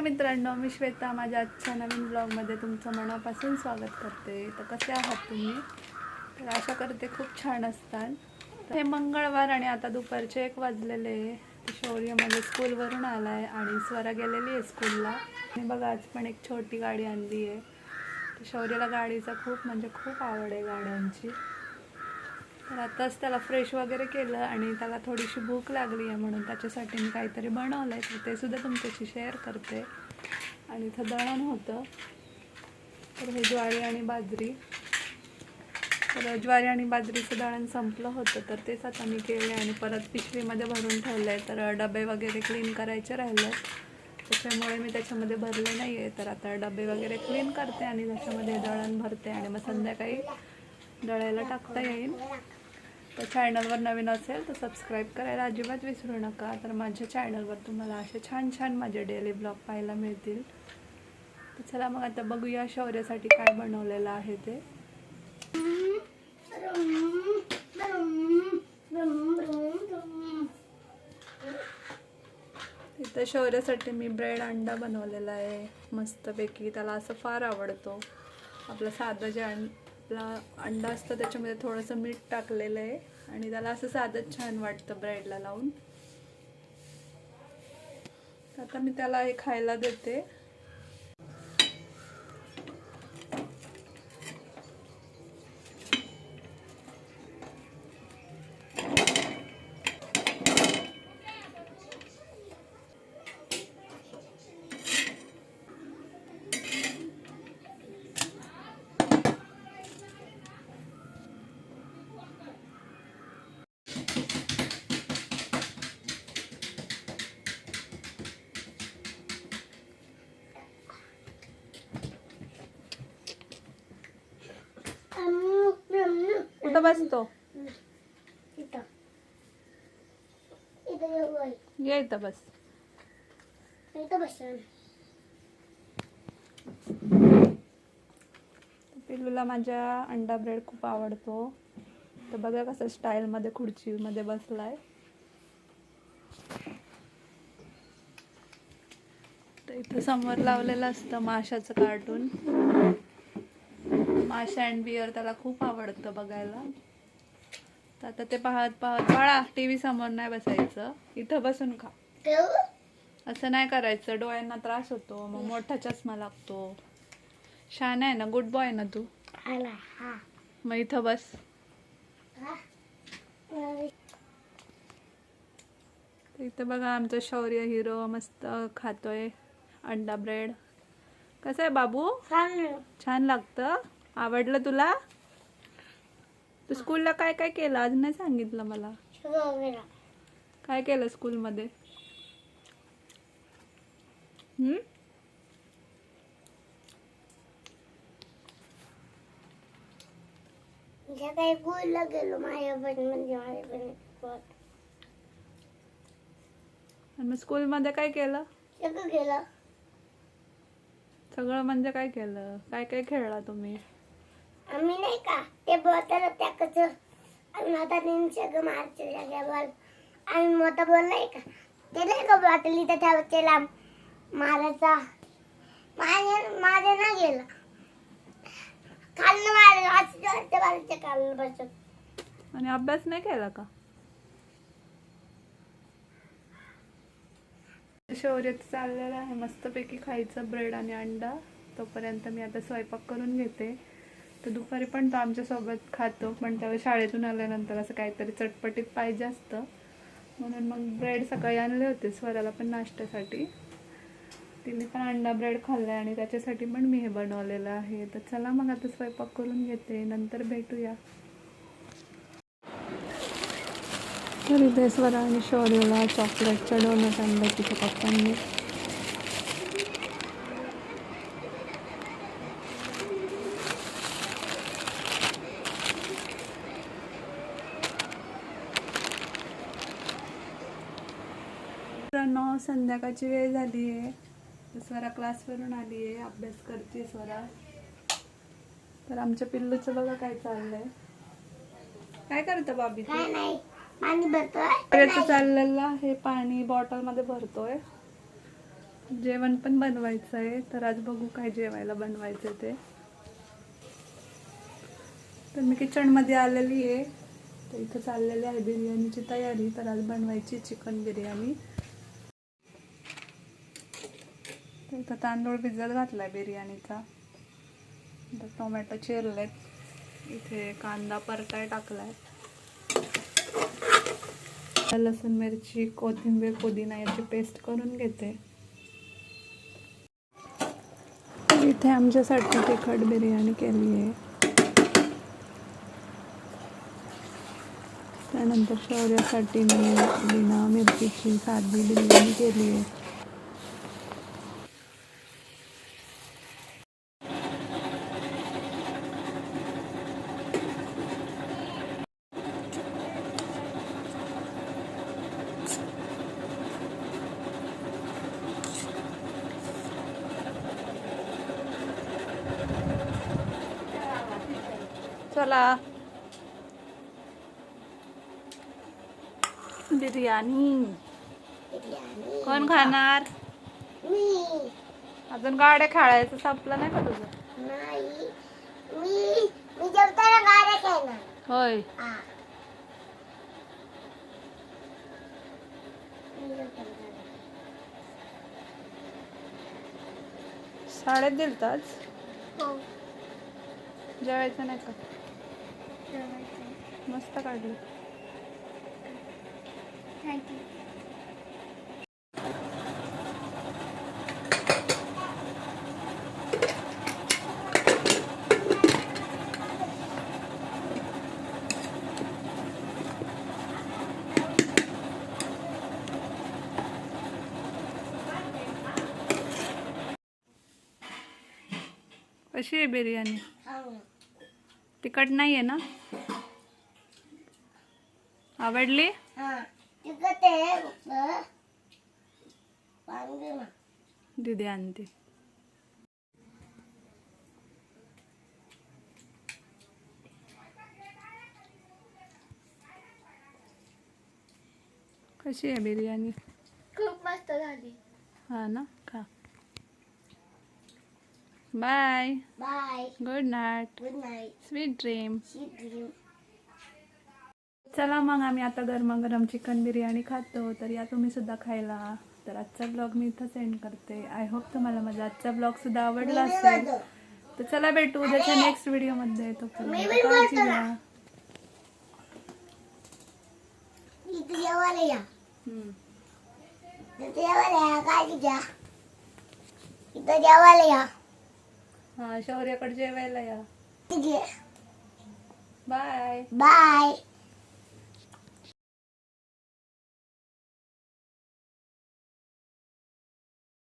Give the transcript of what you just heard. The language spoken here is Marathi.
नमस्कार मित्रांनो मी श्वेता. माझ्या आजच्या नवीन ब्लॉगमध्ये तुमचं मनापासून स्वागत करते. तर कसे आहात तुम्ही? तर आशा करते खूप छान असतात तर हे मंगळवार आणि आता दुपारचे एक वाजलेले आहे. शौर्य माझ्या स्कूलवरून आला आहे आणि स्वरा गेलेली आहे स्कूलला. आणि बघा आज पण एक छोटी गाडी आणली आहे. तर शौर्याला गाडीचा खूप म्हणजे खूप आवड आहे गाड्यांची. तर आताच त्याला फ्रेश वगैरे केलं आणि त्याला थोडीशी भूक लागली आहे म्हणून त्याच्यासाठी मी काहीतरी बनवलं आहे तर ते सुद्धा तुमच्याशी शेअर करते. आणि इथं दळण होतं. तर हे ज्वारी आणि बाजरी. तर ज्वारी आणि बाजरीचं दळण संपलं होतं तर तेच आता मी केले आणि परत पिशवीमध्ये भरून ठेवलं आहे तर डबे वगैरे क्लीन करायचे राहिले त्याच्यामुळे मी त्याच्यामध्ये भरले नाही आहे तर आता डबे वगैरे क्लीन करते आणि त्याच्यामध्ये दळण भरते आणि मग संध्याकाळी दळायला टाकता येईल. तर चॅनलवर नवीन असेल तर सबस्क्राईब करायला अजिबात विसरू नका. तर माझ्या चॅनलवर तुम्हाला असे छान छान माझे डेली ब्लॉग पाहायला मिळतील. तर चला मग आता बघूया शौर्यासाठी काय बनवलेलं आहे ते. इथं शौर्यासाठी मी ब्रेड अंडा बनवलेला आहे. मस्तपैकी त्याला असं फार आवडतो. आपलं साधं जे अंड आपला अंडा असतं त्याच्यामध्ये थोडंसं मीठ टाकलेलं आहे आणि त्याला असं साधंच छान वाटतं ब्रेडला लावून. आता मी त्याला हे खायला देते. कुठं बसतो. ये इथं बस. पिलूला माझ्या अंडा ब्रेड खूप आवडतो. तर बघा कसं स्टाईलमध्ये खुर्चीमध्ये बसलाय. तर इथं समोर लावलेलं असतं माशाचं कार्टून माशा अँड बियर त्याला खूप आवडतं बघायला. तर आता ते पाहत पाहत बाळा टी व्ही समोर नाही बसायचं. इथं बसून खा. असं नाही करायचं. डोळ्यांना त्रास होतो मग मोठा चष्मा लागतो. छान आहे ना गुड बॉय ना तू? मग इथं बस. इथं बघा आमचं शौर्य हिरो मस्त खातोय अंडा ब्रेड कसं आहे बाबू? छान लागतं? आवडलं तुला? तू स्कूलला काय काय केलं? आज नाही सांगितलं मला. काय केलं स्कूलमध्ये? हम्म? काही गुळला गेलो माझ्या पण म्हणजे माझ्या मग स्कूलमध्ये काय केलं? सगळं गेलं सगळं म्हणजे काय केलं? काय काय खेळला तुम्ही? आम्ही नाही का ते बोलताना त्या कसं आम्ही हाताने सगळं मारचे जाग्यावर आम्ही मोठा बोललाय का ते नाही का बाटली त्या त्याला मारायचा. माझ्या माझ्या ना गेलं. खाल्लं मारलं असं मारायचं खाल्लं बसत आणि अभ्यास नाही केला का? शौर्य चाललेलं आहे. मस्तपैकी खायचं ब्रेड आणि अंडा. तोपर्यंत मी आता स्वयंपाक करून घेते. तर दुपारी पण तो आमच्यासोबत खातो पण त्यावेळी शाळेतून आल्यानंतर असं काहीतरी चटपटीत पाहिजे असतं म्हणून मग ब्रेड सकाळी आणले होते स्वराला पण नाश्त्यासाठी. तिने पण अंडा ब्रेड खाल्ला आणि त्याच्यासाठी पण मी हे बनवलेलं आहे. तर चला मग आता स्वयंपाक करून घेते नंतर भेटूया. तर इथे स्वरा आणि शौर्यला चॉकलेटच्या डोनट आणलं तिथे पप्पांनी. मित्रांनो संध्याकाळची वेळ झाली आहे. स्वरा क्लासवरून आली आहे. अभ्यास करते स्वरा. तर आमच्या पिल्लूचं बघा काय चाललंय. काय करतं बाबी तू? पाणी भरतोय. चाललेलं आहे. पाणी बॉटलमध्ये भरतोय. जेवण पण बनवायचं आहे तर आज बघू काय जेवायला बनवायचं ते. तर मी किचनमध्ये आलेली आहे. तर इथं चाललेली आहे बिर्याणीची तयारी. तर आज बनवायची चिकन बिर्याणी तर इथं तांदूळ भिजत घातला आहे बिर्याणीचा. तर टोमॅटो चिरलेत. इथे कांदा परताय टाकलाय. लसूण मिरची कोथिंबीर पुदिना याची पेस्ट करून घेते. इथे आमच्यासाठी तिखट बिर्याणी केली आहे त्यानंतर शौर्यासाठी मी बिना मिरचीची साधी बिर्याणी केली आहे चला. बिर्याणी. कोण खाणार? अजून गाड्या खेळायचं संपलं नाही का तुझं? होय. शाळेत दिलताच हो. जेवायचं नाही का. मस्त काढलं. कशी आहे बिर्याणी ना. तिखट नाही आहे ना आवडली? हा. दिदी आणते. कशी आहे बिर्याणी? खूप मस्त झाली. हा ना? खा. Bye bye good night good night sweet dream शी ड्रीम चला मग आम्ही आता गरमागरम चिकन बिर्याणी खातो तर या तुम्ही सुद्धा खायला. तर आजचा ब्लॉग मी इथं सेंड करते. आय होप तुम्हाला माझा आजचा ब्लॉग सुद्धा आवडला असेल. तर चला भेटू उद्याच्या नेक्स्ट व्हिडिओमध्ये तोपर्यंत काळजी घ्या. इथं जेवायला या. हा शौर्याकडे जेवायला या. Bye bye